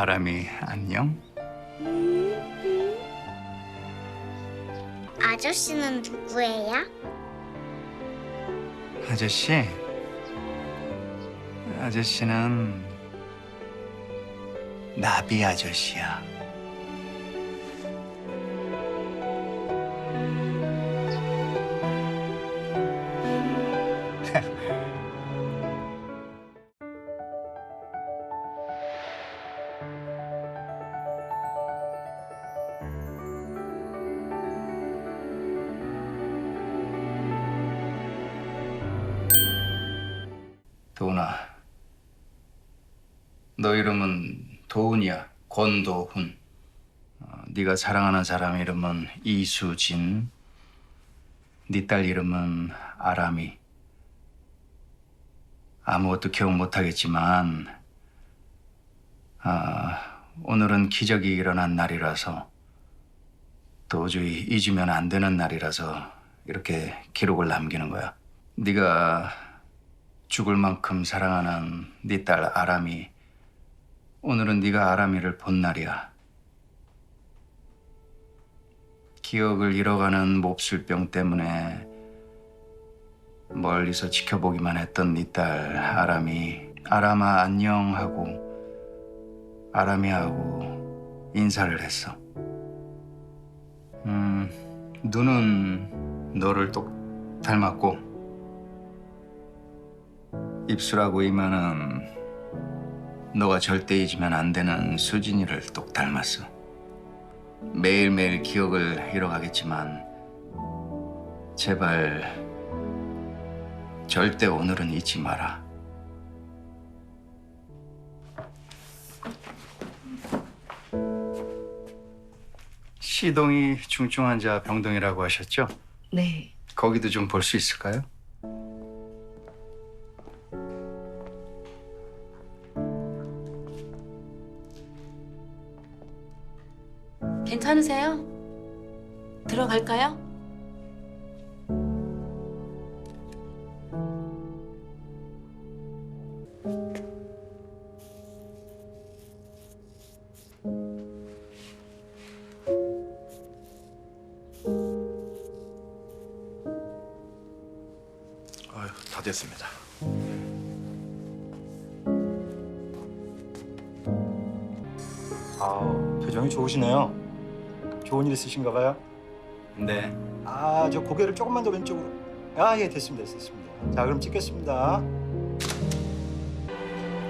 아람이 안녕? 아저씨는 누구예요? 아저씨? 아저씨는 나비 아저씨야. 도훈아, 너 이름은 도훈이야. 권도훈. 어, 네가 사랑하는 사람 이름은 이수진. 네 딸 이름은 아람이. 아무것도 기억 못하겠지만, 아, 오늘은 기적이 일어난 날이라서 도저히 잊으면 안 되는 날이라서 이렇게 기록을 남기는 거야. 네가 죽을 만큼 사랑하는 네 딸 아람이 오늘은 네가 아람이를 본 날이야. 기억을 잃어가는 몹쓸병 때문에 멀리서 지켜보기만 했던 네 딸 아람이 아람아 안녕 하고 아람이하고 인사를 했어. 음, 눈은 너를 똑 닮았고 입술하고 이마는 너가 절대 잊으면 안 되는 수진이를 똑 닮았어. 매일매일 기억을 잃어가겠지만 제발 절대 오늘은 잊지 마라. 시동이 중증 환자 병동이라고 하셨죠? 네. 거기도 좀 볼 수 있을까요? 괜찮으세요? 들어갈까요? 아유, 다 됐습니다. 아, 표정이 좋으시네요. 좋은 일 있으신가 봐요. 네. 아, 저 고개를 조금만 더 왼쪽으로. 아, 예, 됐습니다, 됐습니다. 자, 그럼 찍겠습니다.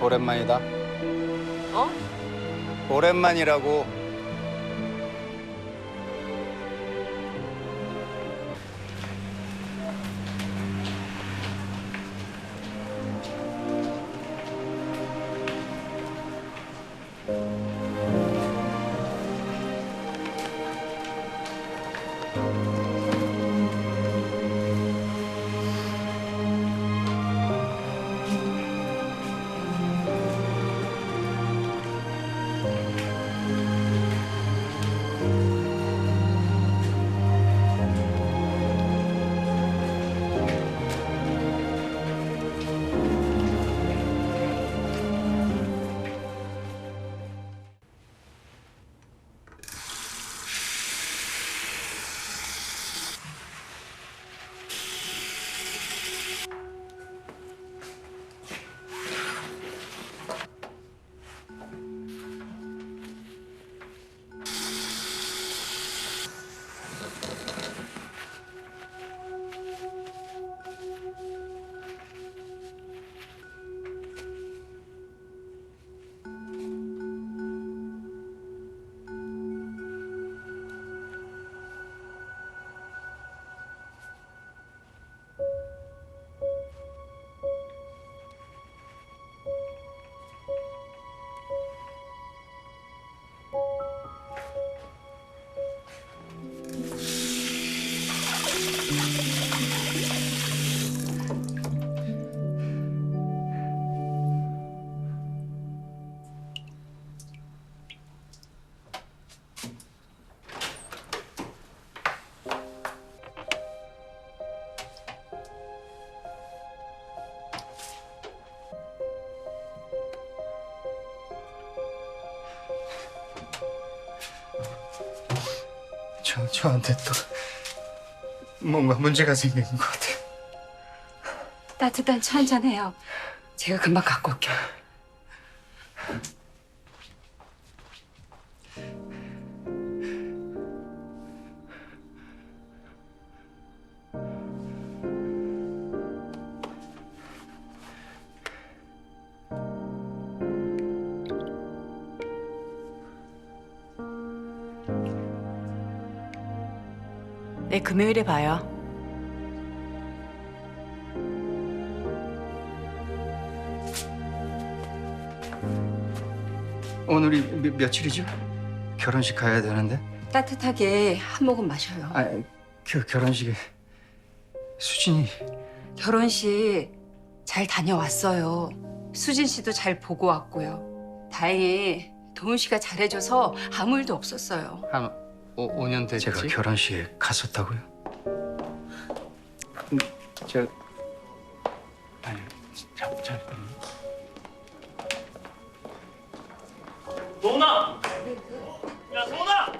오랜만이다. 어? 오랜만이라고. 저한테 또 뭔가 문제가 생긴 것 같아. 따뜻한 차 한잔 해요. 제가 금방 갖고 올게요. 네, 금요일에 봐요. 오늘이 몇, 며칠이죠? 결혼식 가야 되는데. 따뜻하게 한 모금 마셔요. 아, 그 결혼식에 수진이 결혼식 잘 다녀왔어요. 수진 씨도 잘 보고 왔고요. 다행히 도훈 씨가 잘해줘서 아무 일도 없었어요. 한 오, 5년 됐지? 제가 결혼식에 갔었다고요? 음, 저 아니 참, 참. 도훈아! 야!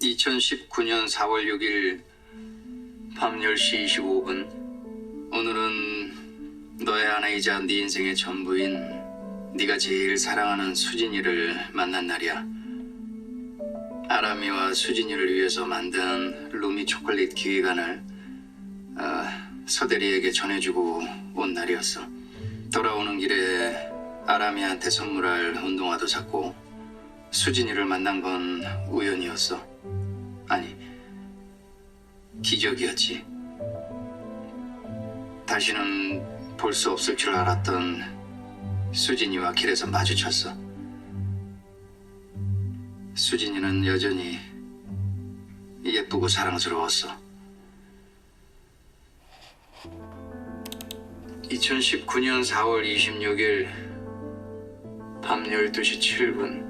이 2019년 4월 6일 밤 10시 25분 오늘은 아내이자 네 인생의 전부인 네가 제일 사랑하는 수진이를 만난 날이야. 아람이와 수진이를 위해서 만든 루미 초콜릿 기획안을 아, 서대리에게 전해주고 온 날이었어. 돌아오는 길에 아람이한테 선물할 운동화도 샀고 수진이를 만난 건 우연이었어. 아니, 기적이었지. 다시는 볼 수 없을 줄 알았던 수진이와 길에서 마주쳤어. 수진이는 여전히 예쁘고 사랑스러웠어. 2019년 4월 26일 밤 12시 7분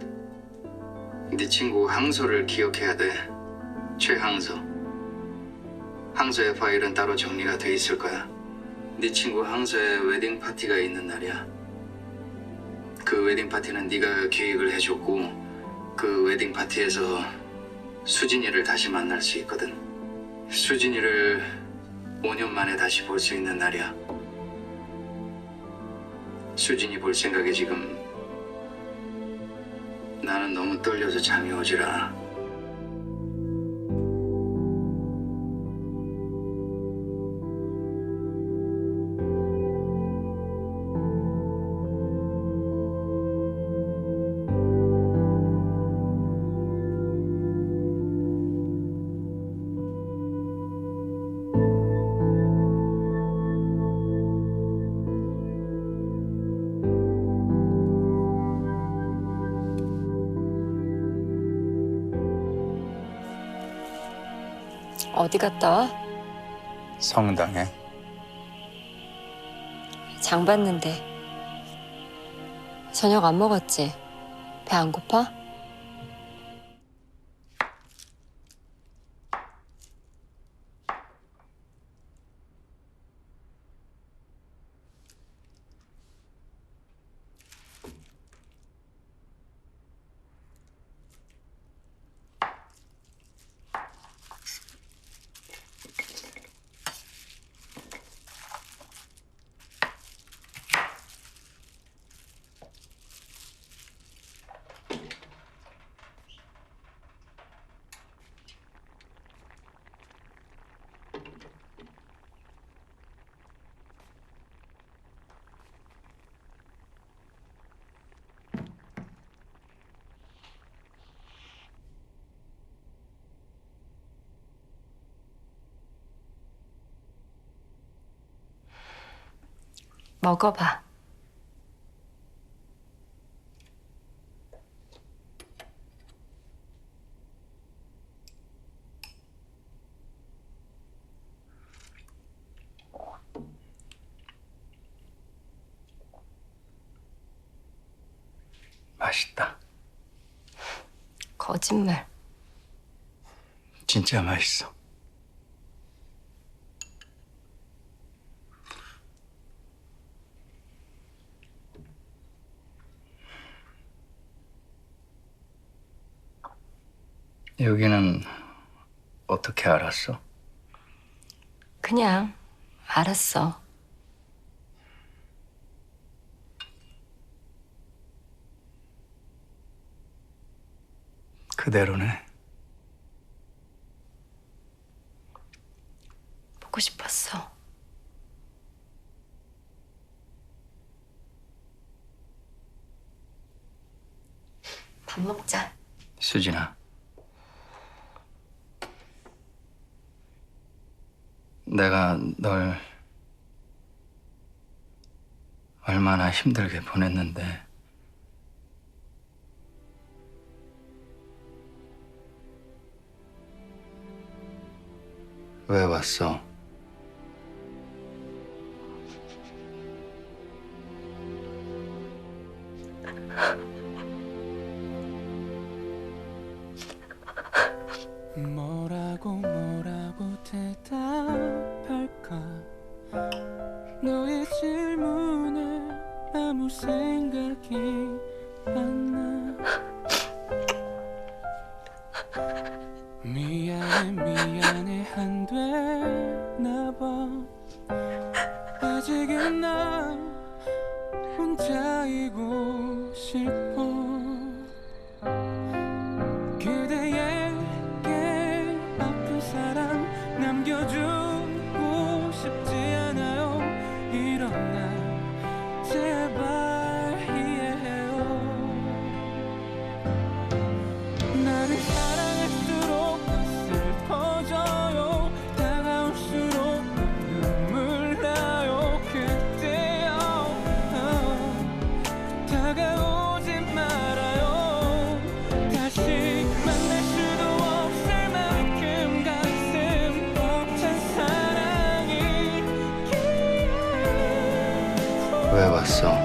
네 친구 항소를 기억해야 돼. 최항서. 항서의 파일은 따로 정리가 돼 있을 거야. 네 친구 항서의 웨딩 파티가 있는 날이야. 그 웨딩 파티는 네가 기획을 해줬고 그 웨딩 파티에서 수진이를 다시 만날 수 있거든. 수진이를 5년 만에 다시 볼 수 있는 날이야. 수진이 볼 생각에 지금 나는 너무 떨려서 잠이 오질 않아. 어디 갔다 와? 성당에 장 봤는데. 저녁 안 먹었지? 배 안 고파? 먹어봐. 맛있다. 거짓말. 진짜 맛있어. 여기는 어떻게 알았어? 그냥 알았어. 그대로네. 보고 싶었어. 밥 먹자. 수진아. 내가 널 얼마나 힘들게 보냈는데 왜 왔어? so